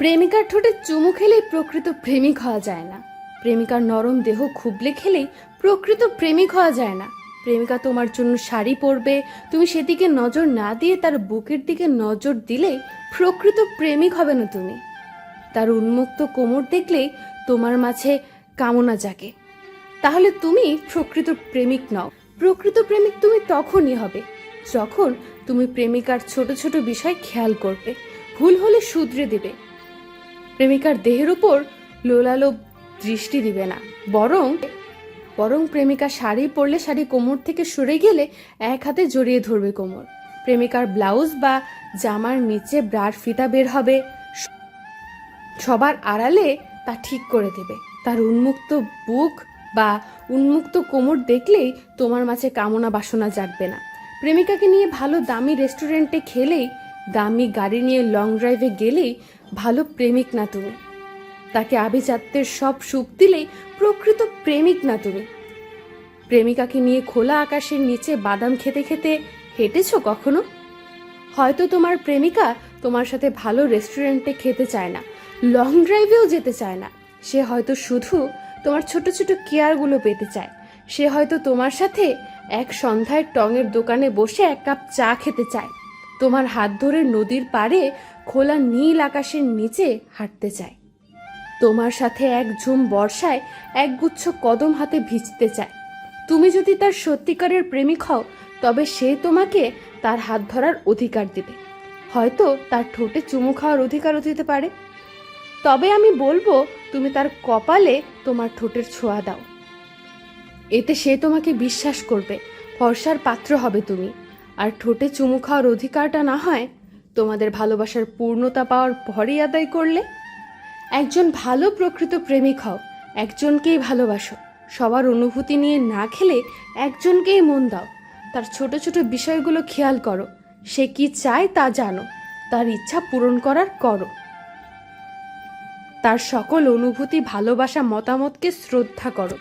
প্রেমিকার ঠোঁটে চুমু খেলেই প্রকৃত প্রেমিক হওয়া যায় না। প্রেমিকার নরম দেহ খুবলে খেলেই প্রকৃত প্রেমিক হওয়া যায় না। প্রেমিকা তোমার জন্য শাড়ি পরবে, তুমি সেদিকে নজর না দিয়ে তার বুকের দিকে নজর দিলে প্রকৃত প্রেমিক হবে না তুমি। তার উন্মুক্ত কোমর দেখলেই তোমার মাঝে কামনা জাগে। তাহলে তুমি প্রকৃত প্রেমিক নও। প্রকৃত প্রেমিক তুমি তখনই হবে, যখন তুমি প্রেমিকার ছোট ছোট বিষয় খেয়াল করবে, ভুল হলে শুধরে দেবে। প্রেমিকার দেহের উপর লোলালোপ দৃষ্টি দিবে না। বরং বরং প্রেমিকা শাড়ি পরলে শাড়ি কোমর থেকে সরে গেলে এক হাতে জড়িয়ে ধরবে কোমর। প্রেমিকার ব্লাউজ বা জামার নিচে ব্রার ফিতা বের হবে। সবার আড়ালে তা ঠিক করে দেবে। তার উন্মুক্ত বুক বা উন্মুক্ত কোমর দেখলেই তোমার মাঝে কামনা বাসনা জাগবে না। প্রেমিকাকে নিয়ে ভালো দামি রেস্টুরেন্টে খেলেই, দামি গাড়ি নিয়ে লং ড্রাইভে গেলেই ভালো প্রেমিক না তুমি। তাকে আভিজাত্যের সব সুখ দিলেই প্রকৃত প্রেমিক না তুমি। প্রেমিকাকে নিয়ে খোলা আকাশের নিচে বাদাম খেতে খেতে হেঁটেছ কখনো? হয়তো তোমার প্রেমিকা তোমার সাথে ভালো রেস্টুরেন্টে খেতে চায় না, লং ড্রাইভেও যেতে চায় না। সে হয়তো শুধু তোমার ছোট ছোট কেয়ারগুলো পেতে চায়। সে হয়তো তোমার সাথে এক সন্ধ্যায় টঙের দোকানে বসে এক কাপ চা খেতে চায়। তোমার হাত ধরে নদীর পাড়ে খোলা নীল আকাশের নিচে হাঁটতে চায়। তোমার সাথে এক ঝুম বর্ষায় একগুচ্ছ কদম হাতে ভিজতে চায়। তুমি যদি তার সত্যিকারের প্রেমিক হও, তবে সে তোমাকে তার হাত ধরার অধিকার দেবে। হয়তো তার ঠোঁটে চুমু খাওয়ার অধিকারও দিতে পারে। তবে আমি বলব, তুমি তার কপালে তোমার ঠোঁটের ছোঁয়া দাও। এতে সে তোমাকে বিশ্বাস করবে, ভরসার পাত্র হবে তুমি। আর ঠোঁটে চুমু খাওয়ার অধিকারটা না হয়, তোমাদের ভালোবাসার পূর্ণতা পাওয়ার পরই আদায় করলে? একজন ভালো প্রকৃত প্রেমিক হও, একজনকেই ভালোবাসো। সবার অনুভূতি নিয়ে না খেলে একজনকেই মন দাও। তার ছোট ছোট বিষয়গুলো খেয়াল করো। সে কি চায় তা জানো। তার ইচ্ছা পূরণ করার করো। তার সকল অনুভূতি, ভালোবাসা, মতামতকে শ্রদ্ধা করো।